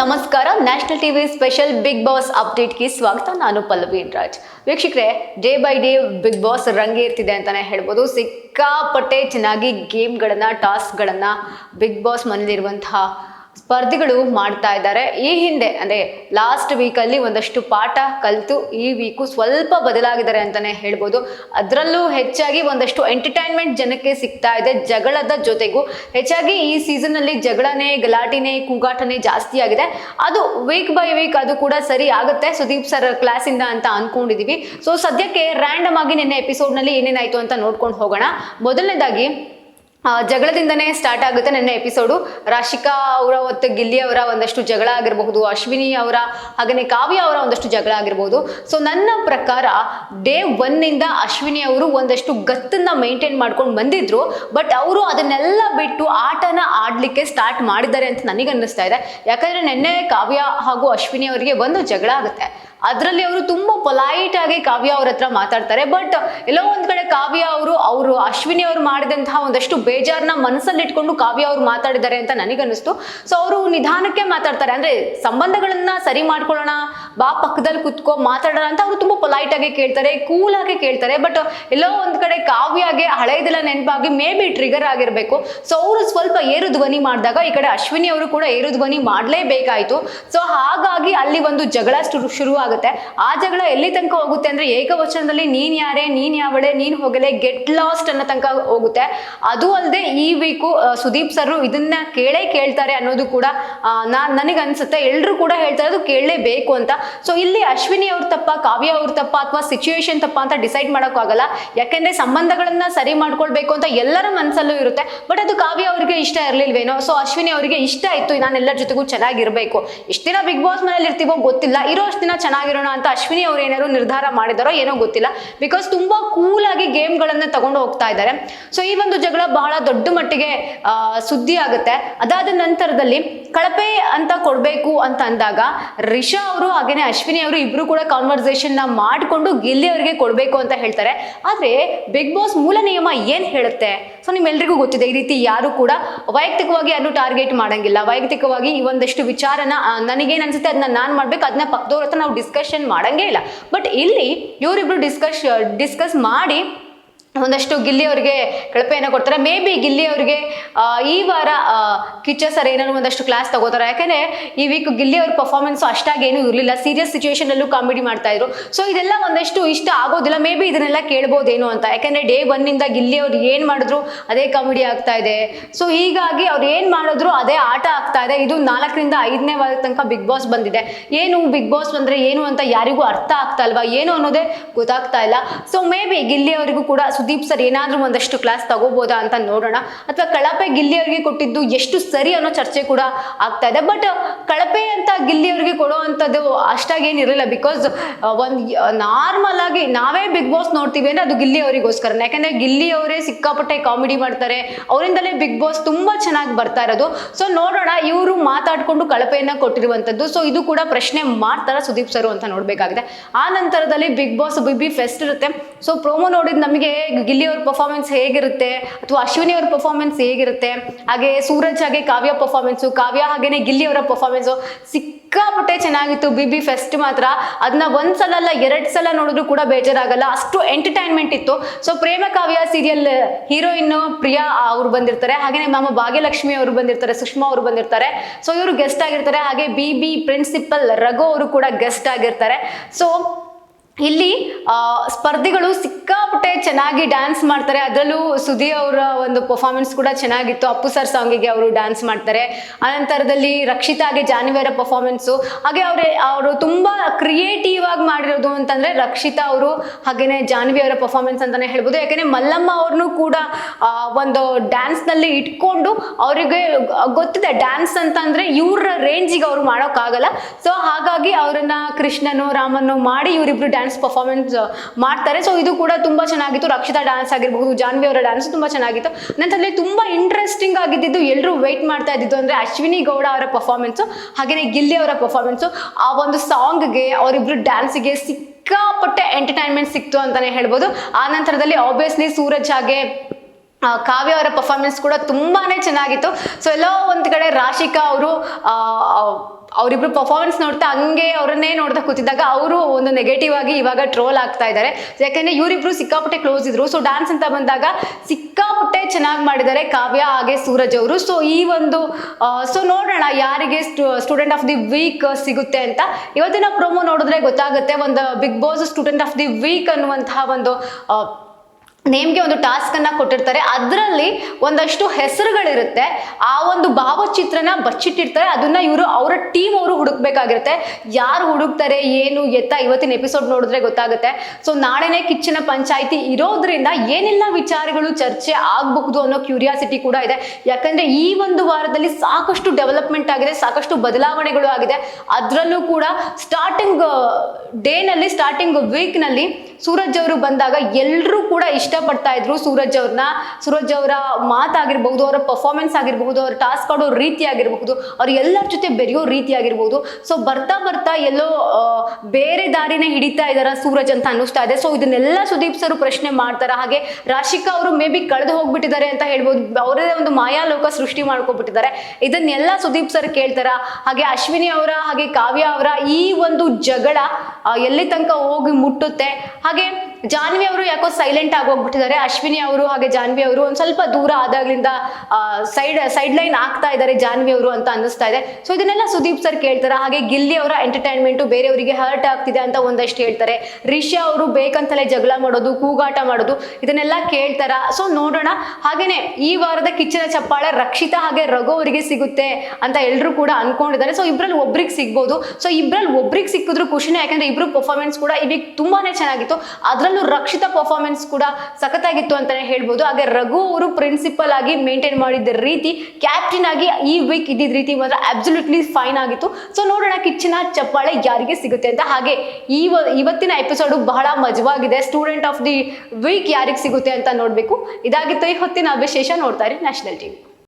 ನಮಸ್ಕಾರ. National TV special Big Boss ಅಪ್ಡೇಟ್ಗೆ ಸ್ವಾಗತ. ನಾನು ಪಲ್ಲವಿ ರಾಜ್ ವೀಕ್ಷಕರೇ day by day Big Boss ರಂಗೇರ್ತಿದೆ ಅಂತಾನೆ ಹೇಳ್ಬೋದು. ಸಿಕ್ಕಾಪಟ್ಟೆ ಚೆನ್ನಾಗಿ ಗೇಮ್ಗಳನ್ನು ಟಾಸ್ಕ್ಗಳನ್ನು ಬಿಗ್ ಬಾಸ್ ಮನೇಲಿರುವಂತಹ ಸ್ಪರ್ಧಿಗಳು ಮಾಡ್ತಾ ಇದ್ದಾರೆ. ಈ ಹಿಂದೆ, ಅಂದರೆ ಲಾಸ್ಟ್ ವೀಕಲ್ಲಿ ಒಂದಷ್ಟು ಪಾಠ ಕಲಿತು ಈ ವೀಕು ಸ್ವಲ್ಪ ಬದಲಾಗಿದ್ದಾರೆ ಅಂತಲೇ ಹೇಳ್ಬೋದು. ಅದರಲ್ಲೂ ಹೆಚ್ಚಾಗಿ ಒಂದಷ್ಟು ಎಂಟರ್ಟೈನ್ಮೆಂಟ್ ಜನಕ್ಕೆ ಸಿಗ್ತಾ ಇದೆ, ಜಗಳದ ಜೊತೆಗೂ. ಹೆಚ್ಚಾಗಿ ಈ ಸೀಸನ್ನಲ್ಲಿ ಜಗಳನೇ, ಗಲಾಟಿನೇ, ಕೂಗಾಟನೇ ಜಾಸ್ತಿ ಆಗಿದೆ. ಅದು ವೀಕ್ ಬೈ ವೀಕ್ ಅದು ಕೂಡ ಸರಿ ಆಗುತ್ತೆ. ಸುದೀಪ್ ಸರ್ ಕ್ಲಾಸಿಂದ ಅಂತ ಅಂದ್ಕೊಂಡಿದ್ದೀವಿ ಸೊ ಸದ್ಯಕ್ಕೆ ರ್ಯಾಂಡಮ್ ಆಗಿ ನಿನ್ನೆ ಎಪಿಸೋಡ್ನಲ್ಲಿ ಏನೇನಾಯಿತು ಅಂತ ನೋಡ್ಕೊಂಡು ಹೋಗೋಣ. ಮೊದಲನೇದಾಗಿ ಜಗಳದಿಂದನೇ ಸ್ಟಾರ್ಟ್ ಆಗುತ್ತೆ ನನ್ನ ಎಪಿಸೋಡು ರಾಶಿಕಾ ಅವರ ಮತ್ತು ಗಿಲ್ಲಿ ಅವರ ಒಂದಷ್ಟು ಜಗಳ ಆಗಿರಬಹುದು, ಅಶ್ವಿನಿ ಅವರ ಹಾಗೆಯೇ ಕಾವ್ಯ ಅವರ ಒಂದಷ್ಟು ಜಗಳ ಆಗಿರ್ಬೋದು ಸೊ ನನ್ನ ಪ್ರಕಾರ ಡೇ ಒನ್ನಿಂದ ಅಶ್ವಿನಿ ಅವರು ಒಂದಷ್ಟು ಗತ್ತನ್ನ ಮೇಂಟೈನ್ ಮಾಡ್ಕೊಂಡು ಬಂದಿದ್ರು ಬಟ್ ಅವರು ಅದನ್ನೆಲ್ಲ ಬಿಟ್ಟು ಆಟನ ಆಡಲಿಕ್ಕೆ ಸ್ಟಾರ್ಟ್ ಮಾಡಿದ್ದಾರೆ ಅಂತ ನನಗೆ ಅನ್ನಿಸ್ತಾ ಇದೆ. ಯಾಕಂದರೆ ನಿನ್ನೆ ಕಾವ್ಯ ಹಾಗೂ ಅಶ್ವಿನಿ ಅವರಿಗೆ ಒಂದು ಜಗಳ ಆಗುತ್ತೆ. ಅದರಲ್ಲಿ ಅವರು ತುಂಬ ಪೊಲೈಟ್ ಆಗಿ ಕಾವ್ಯ ಅವ್ರ ಹತ್ರ ಮಾತಾಡ್ತಾರೆ. ಬಟ್ ಎಲ್ಲೋ ಒಂದ್ ಕಡೆ ಕಾವ್ಯ ಅವರು ಅವರು ಅಶ್ವಿನಿ ಅವರು ಮಾಡಿದಂತಹ ಒಂದಷ್ಟು ಬೇಜಾರನ್ನ ಮನಸ್ಸಲ್ಲಿ ಇಟ್ಕೊಂಡು ಕಾವ್ಯ ಅವ್ರು ಮಾತಾಡಿದ್ದಾರೆ ಅಂತ ನನಗನ್ನಿಸ್ತು. ಸೊ ಅವರು ನಿಧಾನಕ್ಕೆ ಮಾತಾಡ್ತಾರೆ. ಅಂದ್ರೆ ಸಂಬಂಧಗಳನ್ನ ಸರಿ ಮಾಡ್ಕೊಳ್ಳೋಣ, ಬಾ ಪಕ್ಕದಲ್ಲಿ ಕುತ್ಕೋ, ಮಾತಾಡೋಣ ಅಂತ ಅವರು ತುಂಬಾ ಪೊಲೈಟ್ ಆಗಿ ಕೇಳ್ತಾರೆ ಕೂಲ್ ಆಗಿ ಕೇಳ್ತಾರೆ. ಬಟ್ ಎಲ್ಲೋ ಒಂದ್ ಕಡೆ ಕಾವ್ಯಗೆ ಹಳೆಯದೆಲ್ಲ ನೆನಪಾಗಿ ಮೇ ಬಿ ಟ್ರಿಗರ್ ಆಗಿರ್ಬೇಕು. ಸೊ ಅವರು ಸ್ವಲ್ಪ ಏರು ಧ್ವನಿ ಮಾಡಿದಾಗ ಈ ಕಡೆ ಅಶ್ವಿನಿ ಅವರು ಕೂಡ ಏರು ಧ್ವನಿ ಮಾಡಲೇಬೇಕಾಯ್ತು. ಸೊ ಹಾಗಾಗಿ ಅಲ್ಲಿ ಒಂದು ಜಗಳ ಶುರು ಶುರು ಆಗುತ್ತೆ ಆ ಜಗಳ ಎಲ್ಲಿ ತನಕ ಹೋಗುತ್ತೆ ಅಂದ್ರೆ ಏಕವಚನದಲ್ಲಿ ನೀನ್ ಯಾರೇ, ನೀನ್ ಯಾವಳೆ, ನೀನ್ ಹೋಗಲೆ ಗೆಟ್ ಲಾಸ್ಟ್ ಅನ್ನೋ ತನಕ ಹೋಗುತ್ತೆ. ಅದು ಅಲ್ಲದೆ ಈ ವೀಕು ಸುದೀಪ್ ಸರ್ ಇದನ್ನ ಕೇಳೇ ಕೇಳ್ತಾರೆ ಅನ್ನೋದು ಕೂಡ ನನಗೆ ಅನ್ಸುತ್ತೆ. ಎಲ್ರು ಕೂಡ ಹೇಳ್ತಾ ಇರೋದು ಕೇಳಲೇಬೇಕು ಅಂತ. ಸೊ ಇಲ್ಲಿ ಅಶ್ವಿನಿ ಅವ್ರ ತಪ್ಪ, ಕಾವ್ಯ ಅವ್ರ ತಪ್ಪ ಅಥವಾ ಸಿಚುಯೇಷನ್ ತಪ್ಪ ಅಂತ ಡಿಸೈಡ್ ಮಾಡೋಕ್ಕಾಗಲ್ಲ ಯಾಕೆಂದ್ರೆ ಸಂಬಂಧಗಳನ್ನ ಸರಿ ಮಾಡ್ಕೊಳ್ಬೇಕು ಅಂತ ಎಲ್ಲರ ಮನಸ್ಸಲ್ಲೂ ಇರುತ್ತೆ. ಬಟ್ ಅದು ಕಾವ್ಯ ಅವ್ರಿಗೆ ಇಷ್ಟ ಇರ್ಲಿಲ್ವೇನೋ? ಸೊ ಅಶ್ವಿನಿ ಅವರಿಗೆ ಇಷ್ಟ ಆಯ್ತು ನಾನು ಎಲ್ಲರ ಜೊತೆಗೂ ಚೆನ್ನಾಗಿರ್ಬೇಕು. ಇಷ್ಟಿನ ಬಿಗ್ ಬಾಸ್ ಮನೇಲಿ ಇರ್ತೀವೋ ಗೊತ್ತಿಲ್ಲ. ಇರೋ ದಿನ ಚೆನ್ನಾಗಿರೋಣ ಅಂತ ಅಶ್ವಿನಿ ಅವ್ರು ಏನಾದ್ರು ನಿರ್ಧಾರ ಮಾಡಿದಾರೋ ಏನೋ ಗೊತ್ತಿಲ್ಲ. ಬಿಕಾಸ್ ತುಂಬಾ ಕೂಲ್ ಆಗಿ ಗೇಮ್ಗಳನ್ನ ತಗೊಂಡು ಹೋಗ್ತಾ ಇದ್ದಾರೆ. ಸೊ ಈ ಒಂದು ಜಗಳ ಬಹಳ ದೊಡ್ಡ ಮಟ್ಟಿಗೆ ಸುದ್ದಿ ಆಗುತ್ತೆ. ಅದಾದ ನಂತರದಲ್ಲಿ ಕಳಪೆ ಅಂತ ಕೊಡ್ಬೇಕು ಅಂತ ಅಂದಾಗ ರಿಷಾ ಅವರು ಹಾಗೇನೆ ಅಶ್ವಿನಿ ಅವರು ಇಬ್ರು ಕೂಡ ಕಾನ್ವರ್ಸೇಷನ್ನ ಮಾಡಿಕೊಂಡು ಗಿಲ್ಲಿ ಅವರಿಗೆ ಕೊಡಬೇಕು ಅಂತ ಹೇಳ್ತಾರೆ. ಆದ್ರೆ ಬಿಗ್ ಬಾಸ್ ಮೂಲ ನಿಯಮ ಏನ್ ಹೇಳುತ್ತೆ? ಸೊ ನಿಮ್ಮೆಲ್ಲರಿಗೂ ಗೊತ್ತಿದೆ, ಈ ರೀತಿ ಯಾರು ಕೂಡ ವೈಯಕ್ತಿಕವಾಗಿ ಅದನ್ನು ಟಾರ್ಗೆಟ್ ಮಾಡಂಗಿಲ್ಲ. ವೈಯಕ್ತಿಕವಾಗಿ ಈ ಒಂದಷ್ಟು ವಿಚಾರನ ನನಗೇನು ಅನ್ಸುತ್ತೆ ಅದನ್ನ ನಾನು ಮಾಡ್ಬೇಕು ಅದನ್ನ ಪಕ್ಕದವ್ರ ಹತ್ರ ನಾವು ಡಿಸ್ಕಷನ್ ಮಾಡಂಗೇ ಇಲ್ಲ. ಬಟ್ ಇಲ್ಲಿ ಇವರಿಬ್ರು ಡಿಸ್ಕಶ್ ಡಿಸ್ಕಸ್ ಮಾಡಿ ಒಂದಷ್ಟು ಗಿಲ್ಲಿ ಅವರಿಗೆ ಕಳಪೆಯನ್ನು ಕೊಡ್ತಾರೆ. ಮೇ ಬಿ ಗಿಲ್ಲಿ ಅವರಿಗೆ ಈ ವಾರ ಕಿಚ್ಚ ಸರ್ ಏನಾದ್ರು ಒಂದಷ್ಟು ಕ್ಲಾಸ್ ತಗೋತಾರೆ. ಯಾಕಂದ್ರೆ ಈ ವೀಕ್ ಗಿಲ್ಲಿ ಅವ್ರ ಪರ್ಫಾರ್ಮೆನ್ಸ್ ಅಷ್ಟಾಗಿ ಏನು ಇರಲಿಲ್ಲ. ಸೀರಿಯಸ್ ಸಿಚುವೇಶನ್ ಅಲ್ಲೂ ಕಾಮಿಡಿ ಮಾಡ್ತಾ ಇದ್ರು. ಸೊ ಇದೆಲ್ಲ ಒಂದಷ್ಟು ಇಷ್ಟ ಆಗೋದಿಲ್ಲ. ಮೇ ಬಿ ಇದನ್ನೆಲ್ಲ ಕೇಳ್ಬೋದೇನು ಅಂತ. ಯಾಕಂದ್ರೆ ಡೇ ಒನ್ನಿಂದ ಗಿಲ್ಲಿ ಅವ್ರು ಏನು ಮಾಡಿದ್ರು, ಅದೇ ಕಾಮಿಡಿ ಆಗ್ತಾ ಇದೆ. ಸೊ ಹೀಗಾಗಿ ಅವ್ರು ಏನು ಮಾಡಿದ್ರು, ಅದೇ ಆಟ ಆಗ್ತಾ ಇದೆ. ಇದು ನಾಲ್ಕರಿಂದ ಐದನೇ ವಾರದ ತನಕ ಬಿಗ್ ಬಾಸ್ ಬಂದಿದೆ. ಏನು ಬಿಗ್ ಬಾಸ್ ಬಂದ್ರೆ ಏನು ಅಂತ ಯಾರಿಗೂ ಅರ್ಥ ಆಗ್ತಾ ಇಲ್ವಾ? ಏನು ಅನ್ನೋದೇ ಗೊತ್ತಾಗ್ತಾ ಇಲ್ಲ. ಸೊ ಮೇ ಬಿ ಗಿಲ್ಲಿ ಅವರಿಗೂ ಕೂಡ ಸುದೀಪ್ ಸರ್, ಏನಾದರೂ ಒಂದಷ್ಟು ಕ್ಲಾಸ್ ತಗೋಬೋದಾ ಅಂತ ನೋಡೋಣ. ಅಥವಾ ಕಳಪೆ ಗಿಲ್ಲಿ ಅವರಿಗೆ ಕೊಟ್ಟಿದ್ದು ಎಷ್ಟು ಸರಿ ಅನ್ನೋ ಚರ್ಚೆ ಕೂಡ ಆಗ್ತಾ ಇದೆ. ಬಟ್ ಕಳಪೆ ಅಂತ ಗಿಲ್ಲಿ ಅವರಿಗೆ ಕೊಡೋ ಅಷ್ಟಾಗಿ ಏನಿರಲಿಲ್ಲ ಬಿಕಾಸ್ ಒಂದು ನಾರ್ಮಲ್ ಆಗಿ ನಾವೇ ಬಿಗ್ ಬಾಸ್ ನೋಡ್ತೀವಿ ಅಂದ್ರೆ ಅದು ಗಿಲ್ಲಿ ಅವರಿಗೋಸ್ಕರ ಯಾಕಂದ್ರೆ ಗಿಲ್ಲಿ ಅವರೇ ಸಿಕ್ಕಾಪಟ್ಟೆ ಕಾಮಿಡಿ ಮಾಡ್ತಾರೆ. ಅವರಿಂದಲೇ ಬಿಗ್ ಬಾಸ್ ತುಂಬಾ ಚೆನ್ನಾಗಿ ಬರ್ತಾ ಇರೋದು. ಸೊ ನೋಡೋಣ, ಇವರು ಮಾತಾಡ್ಕೊಂಡು ಕಳಪೆಯನ್ನು ಕೊಟ್ಟಿರುವಂಥದ್ದು ಸೊ ಇದು ಕೂಡ ಪ್ರಶ್ನೆ ಮಾಡ್ತಾರ ಸುದೀಪ್ ಸರ್ ಅಂತ ನೋಡಬೇಕಾಗಿದೆ. ಆ ನಂತರದಲ್ಲಿ ಬಿಗ್ ಬಾಸ್ ಬಿ ಬಿ ಫೆಸ್ಟ್ ಇರುತ್ತೆ. ಸೊ ಪ್ರೋಮೋ ನೋಡಿದ ನಮಗೆ ಗಿಲ್ಲಿ ಅವ್ರ ಪರ್ಫಾರ್ಮೆನ್ಸ್ ಹೇಗಿರುತ್ತೆ? ಅಥವಾ ಅಶ್ವಿನಿ ಅವ್ರ ಪರ್ಫಾರ್ಮೆನ್ಸ್ ಹೇಗಿರುತ್ತೆ? ಹಾಗೆ ಸೂರಜ್ ಹಾಗೆ ಕಾವ್ಯ ಪರ್ಫಾರ್ಮೆನ್ಸು ಕಾವ್ಯ ಹಾಗೇನೆ ಗಿಲ್ಲಿ ಅವರ ಪರ್ಫಾರ್ಮೆನ್ಸು ಸಿಕ್ಕಾಪಟ್ಟೆ ಚೆನ್ನಾಗಿತ್ತು. ಬಿ ಬಿ ಫೆಸ್ಟ್ ಮಾತ್ರ. ಅದನ್ನ ಒಂದು ಸಲ ಅಲ್ಲ ಎರಡು ಸಲ ನೋಡಿದ್ರು ಕೂಡ ಬೇಜಾರಾಗಲ್ಲ. ಅಷ್ಟು ಎಂಟರ್ಟೈನ್ಮೆಂಟ್ ಇತ್ತು. So Prema Kavya serial heroine Priya ಅವರು ಬಂದಿರ್ತಾರೆ. ಹಾಗೇನೆ ಮಾಮ ಭಾಗ್ಯಲಕ್ಷ್ಮಿ ಅವರು ಬಂದಿರ್ತಾರೆ, ಸುಷ್ಮಾ ಅವರು ಬಂದಿರ್ತಾರೆ. ಸೊ ಇವರು ಗೆಸ್ಟ್ ಆಗಿರ್ತಾರೆ. ಹಾಗೆ ಬಿ ಬಿ ಪ್ರಿನ್ಸಿಪಲ್ ರಘು ಅವರು ಕೂಡ ಗೆಸ್ಟ್ ಆಗಿರ್ತಾರೆ. ಸೊ ಇಲ್ಲಿ ಸ್ಪರ್ಧಿಗಳು ಸಿಕ್ಕಾಪಟ್ಟೆ ಚೆನ್ನಾಗಿ ಡ್ಯಾನ್ಸ್ ಮಾಡ್ತಾರೆ. ಅದರಲ್ಲೂ ಸುದಿ ಅವರ ಒಂದು ಪರ್ಫಾರ್ಮೆನ್ಸ್ ಕೂಡ ಚೆನ್ನಾಗಿತ್ತು. ಅಪ್ಪು ಸರ್ ಸಾಂಗಿಗೆ ಅವರು ಡ್ಯಾನ್ಸ್ ಮಾಡ್ತಾರೆ. ಅನಂತರದಲ್ಲಿ ರಕ್ಷಿತಾಗೆ ಜಾನ್ವಿಯವರ ಪರ್ಫಾರ್ಮೆನ್ಸು ಹಾಗೆ ಅವರೇ, ಅವರು ತುಂಬ ಕ್ರಿಯೇಟಿವ್ ಆಗಿ ಮಾಡಿರೋದು ಅಂತಂದ್ರೆ ರಕ್ಷಿತಾ ಅವರು, ಹಾಗೇನೆ ಜಾನ್ವಿ ಅವರ ಪರ್ಫಾರ್ಮೆನ್ಸ್ ಅಂತಾನೆ ಹೇಳ್ಬೋದು. ಯಾಕಂದ್ರೆ ಮಲ್ಲಮ್ಮ ಅವ್ರನ್ನೂ ಕೂಡ ಒಂದು ಡ್ಯಾನ್ಸ್ನಲ್ಲಿ ಇಟ್ಕೊಂಡು ಅವರಿಗೆ ಗೊತ್ತಿದೆ ಡ್ಯಾನ್ಸ್ ಅಂತಂದ್ರೆ ಇವ್ರ ರೇಂಜಿಗೆ ಅವ್ರು ಮಾಡೋಕ್ಕಾಗಲ್ಲ. ಸೊ ಹಾಗಾಗಿ ಅವರನ್ನು ಕೃಷ್ಣನು ರಾಮನ್ನು ಮಾಡಿ ಇವರಿಬ್ರು ಡ್ಯಾನ್ಸ್ ಪರ್ಫಾರ್ಮೆನ್ಸ್ ಮಾಡ್ತಾರೆ. ಸೊ ಇದು ಕೂಡ ತುಂಬ ಚೆನ್ನಾಗಿತ್ತು. ರಕ್ಷಿತಾ ಡ್ಯಾನ್ಸ್ ಆಗಿರಬಹುದು, ಜಾನ್ವಿ ಅವರ ಡ್ಯಾನ್ಸ್ ತುಂಬ ಚೆನ್ನಾಗಿತ್ತು. ನಂತರದಲ್ಲಿ ತುಂಬ ಇಂಟ್ರೆಸ್ಟಿಂಗ್ ಆಗಿದ್ದು ಎಲ್ಲರೂ ವೆಯ್ಟ್ ಮಾಡ್ತಾ ಇದ್ದಿದ್ದು ಅಂದ್ರೆ ಅಶ್ವಿನಿ ಗೌಡ ಅವರ ಪರ್ಫಾರ್ಮೆನ್ಸು ಹಾಗೆಯೇ ಗಿಲ್ಲಿ ಅವರ ಪರ್ಫಾರ್ಮೆನ್ಸು ಆ ಒಂದು ಸಾಂಗ್ಗೆ ಅವರಿಬ್ರು ಡ್ಯಾನ್ಸಿಗೆ ಸಿಕ್ಕಾಪಟ್ಟೆ ಎಂಟರ್ಟೈನ್ಮೆಂಟ್ ಸಿಕ್ತು ಅಂತಾನೆ ಹೇಳ್ಬೋದು. ಆ ನಂತರದಲ್ಲಿ ಆಬ್ವಿಯಸ್ಲಿ ಸೂರಜ್ ಹಾಗೆ ಕಾವ್ಯ ಅವರ ಪರ್ಫಾರ್ಮೆನ್ಸ್ ಕೂಡ ತುಂಬಾನೇ ಚೆನ್ನಾಗಿತ್ತು. ಸೊ ಎಲ್ಲೋ ಒಂದು ಕಡೆ ರಾಶಿಕಾ ಅವರು ಅವರಿಬ್ರು ಪರ್ಫಾರ್ಮೆನ್ಸ್ ನೋಡ್ತಾ ಹಂಗೆ ಅವರನ್ನೇ ನೋಡ್ತಾ ಕೂತಿದ್ದಾಗ ಅವರು ಒಂದು ನೆಗೆಟಿವ್ ಆಗಿ ಇವಾಗ ಟ್ರೋಲ್ ಆಗ್ತಾ ಇದ್ದಾರೆ. ಯಾಕಂದ್ರೆ ಇವರಿಬ್ರು ಸಿಕ್ಕಾಪಟ್ಟೆ ಕ್ಲೋಸ್ ಇದ್ರು. ಸೊ ಡ್ಯಾನ್ಸ್ ಅಂತ ಬಂದಾಗ ಸಿಕ್ಕಾಪಟ್ಟೆ ಚೆನ್ನಾಗಿ ಮಾಡಿದ್ದಾರೆ ಕಾವ್ಯ ಹಾಗೆ ಸೂರಜ್ ಅವರು. ಸೊ ಈ ಒಂದು ಸೊ ನೋಡೋಣ ಯಾರಿಗೆ ಸ್ಟೂಡೆಂಟ್ ಆಫ್ ದಿ ವೀಕ್ ಸಿಗುತ್ತೆ ಅಂತ. ಇವತ್ತಿನ ಪ್ರೋಮೋ ನೋಡಿದ್ರೆ ಗೊತ್ತಾಗುತ್ತೆ. ಒಂದು Big Boss student of the week ಅನ್ನುವಂತಹ ಒಂದು ನೇಮ್ಗೆ ಒಂದು ಟಾಸ್ಕ್ ಅನ್ನ ಕೊಟ್ಟಿರ್ತಾರೆ. ಅದರಲ್ಲಿ ಒಂದಷ್ಟು ಹೆಸರುಗಳಿರುತ್ತೆ. ಆ ಒಂದು ಭಾವಚಿತ್ರನ ಬಚ್ಚಿಟ್ಟಿರ್ತಾರೆ. ಅದನ್ನ ಇವರು ಅವರ ಟೀಮ್ ಅವರು ಹುಡುಕ್ಬೇಕಾಗಿರುತ್ತೆ. ಯಾರು ಹುಡುಕ್ತಾರೆ, ಏನು, ಎತ್ತ ಇವತ್ತಿನ ಎಪಿಸೋಡ್ ನೋಡಿದ್ರೆ ಗೊತ್ತಾಗುತ್ತೆ. ಸೊ ನಾಳೆನೇ ಕಿಚ್ಚನ ಪಂಚಾಯಿತಿ ಇರೋದ್ರಿಂದ ಏನೆಲ್ಲ ವಿಚಾರಗಳು ಚರ್ಚೆ ಆಗಬಹುದು ಅನ್ನೋ ಕ್ಯೂರಿಯಾಸಿಟಿ ಕೂಡ ಇದೆ. ಯಾಕಂದ್ರೆ ಈ ಒಂದು ವಾರದಲ್ಲಿ ಸಾಕಷ್ಟು ಡೆವಲಪ್ಮೆಂಟ್ ಆಗಿದೆ, ಸಾಕಷ್ಟು ಬದಲಾವಣೆಗಳು ಆಗಿದೆ. ಅದರಲ್ಲೂ ಕೂಡ ಸ್ಟಾರ್ಟಿಂಗ್ ಡೇನಲ್ಲಿ ಸ್ಟಾರ್ಟಿಂಗ್ ವೀಕ್ನಲ್ಲಿ ಸೂರಜ್ ಅವರು ಬಂದಾಗ ಎಲ್ಲರೂ ಕೂಡ ಇಷ್ಟಪಡ್ತಾ ಇದ್ರು. ಸೂರಜ್ ಅವ್ರನ್ನ ಸೂರಜ್ ಅವರ ಮಾತಾಗಿರ್ಬಹುದು, ಅವರ ಪರ್ಫಾರ್ಮೆನ್ಸ್ ಆಗಿರಬಹುದು, ಅವ್ರ ಟಾಸ್ಕ್ ಆಡೋ ರೀತಿ ಆಗಿರಬಹುದು, ಅವ್ರ ಎಲ್ಲರ ಜೊತೆ ಬೆರೆಯೋ ರೀತಿ ಆಗಿರ್ಬಹುದು. ಸೊ ಬರ್ತಾ ಬರ್ತಾ ಎಲ್ಲೋ ಬೇರೆ ದಾರಿನೇ ಹಿಡಿತಾ ಇದಾರ ಸೂರಜ್ ಅಂತ ಅನ್ನಿಸ್ತಾ ಇದೆ. ಸೊ ಇದನ್ನೆಲ್ಲ ಸುದೀಪ್ ಸರ್ ಪ್ರಶ್ನೆ ಮಾಡ್ತಾರ. ಹಾಗೆ ರಾಶಿಕಾ ಅವರು ಮೇ ಬಿ ಕಳೆದು ಹೋಗ್ಬಿಟ್ಟಿದ್ದಾರೆ ಅಂತ ಹೇಳ್ಬೋದು. ಅವರದೇ ಒಂದು ಮಾಯಾಲೋಕ ಸೃಷ್ಟಿ ಮಾಡ್ಕೊಬಿಟ್ಟಿದ್ದಾರೆ. ಇದನ್ನೆಲ್ಲ ಸುದೀಪ್ ಸರ್ ಕೇಳ್ತಾರ. ಹಾಗೆ ಅಶ್ವಿನಿ ಅವರ, ಹಾಗೆ ಕಾವ್ಯ ಅವರ ಈ ಒಂದು ಜಗಳ ಎಲ್ಲಿ ತನಕ ಹೋಗಿ ಮುಟ್ಟುತ್ತೆ? ಹಾಗೆ ಜಾನ್ವಿ ಅವರು ಯಾಕೋ ಸೈಲೆಂಟ್ ಆಗಿ ಹೋಗ್ಬಿಟ್ಟಿದ್ದಾರೆ. ಅಶ್ವಿನಿ ಅವರು ಹಾಗೆ ಜಾನ್ವಿ ಅವರು ಒಂದ್ ಸ್ವಲ್ಪ ದೂರ ಆದಾಗ್ಲಿಂದ ಸೈಡ್ ಸೈಡ್ ಲೈನ್ ಆಗ್ತಾ ಇದ್ದಾರೆ ಜಾನ್ವಿ ಅವರು ಅಂತ ಅನ್ನಿಸ್ತಾ ಇದೆ. ಸೊ ಇದನ್ನೆಲ್ಲ ಸುದೀಪ್ ಸರ್ ಕೇಳ್ತಾರೆ? ಹಾಗೆ ಗಿಲ್ಲಿ ಅವರ ಎಂಟರ್ಟೈನ್ಮೆಂಟ್ ಬೇರೆಯವರಿಗೆ ಹರ್ಟ್ ಆಗ್ತಿದೆ ಅಂತ ಒಂದಷ್ಟು ಹೇಳ್ತಾರೆ. ರಿಷಾ ಅವರು ಬೇಕಂತಲೇ ಜಗಳ ಮಾಡೋದು, ಕೂಗಾಟ ಮಾಡೋದು, ಇದನ್ನೆಲ್ಲ ಕೇಳ್ತಾರ? ಸೊ ನೋಡೋಣ. ಹಾಗೇನೆ ಈ ವಾರದ ಕಿಚ್ಚನ ಚಪ್ಪಾಳೆ ರಕ್ಷಿತಾ ಹಾಗೆ ರಘು ಅವರಿಗೆ ಸಿಗುತ್ತೆ ಅಂತ ಎಲ್ಲರೂ ಕೂಡ ಅನ್ಕೊಂಡಿದ್ದಾರೆ. ಸೊ ಇಬ್ರಲ್ಲಿ ಒಬ್ರಿಗೆ ಸಿಗ್ಬೋದು. ಸೊ ಇಬ್ರಲ್ಲಿ ಒಬ್ರಿಗೆ ಸಿಕ್ಕಿದ್ರು ಖುಷಿನೇ, ಯಾಕಂದ್ರೆ ಇಬ್ರು ಪರ್ಫಾರ್ಮೆನ್ಸ್ ಕೂಡ ಈಗ ತುಂಬಾನೇ ಚೆನ್ನಾಗಿತ್ತು. ಅದರಲ್ಲೂ ರಕ್ಷಿತಾ ಪರ್ಫಾರ್ಮೆನ್ಸ್ ಕೂಡ ಸಖತ್ತಾಗಿತ್ತು ಅಂತಾನೆ ಹೇಳ್ಬೋದು. ಹಾಗೆ ರಘು ಅವರು ಪ್ರಿನ್ಸಿಪಲ್ ಆಗಿ ಮೇಂಟೈನ್ ಮಾಡಿದ್ದ ರೀತಿ ಕ್ಯಾಪ್ಟನ್ ಆಗಿ ಈ ವೀಕ್ ಇದ್ದಿದ್ದ ರೀತಿ ಮಾತ್ರ ಅಬ್ಸಲ್ಯೂಟ್ಲಿ ಫೈನ್ ಆಗಿತ್ತು. ಸೊ ನೋಡೋಣ ಕಿಚ್ಚಿನ ಚಪ್ಪಾಳೆ ಯಾರಿಗೆ ಸಿಗುತ್ತೆ ಅಂತ. ಹಾಗೆ ಈ ಇವತ್ತಿನ ಎಪಿಸೋಡು ಬಹಳ ಮಜವಾಗಿದೆ. ಸ್ಟೂಡೆಂಟ್ ಆಫ್ ದಿ ವೀಕ್ ಯಾರಿಗೆ ಸಿಗುತ್ತೆ ಅಂತ ನೋಡಬೇಕು. ಇದಾಗಿತ್ತು ಈ ಹೊತ್ತಿನ ವಿಶೇಷ ನೋಡ್ತಾ ಇರಿ ನ್ಯಾಷನಲ್ ಟಿವಿ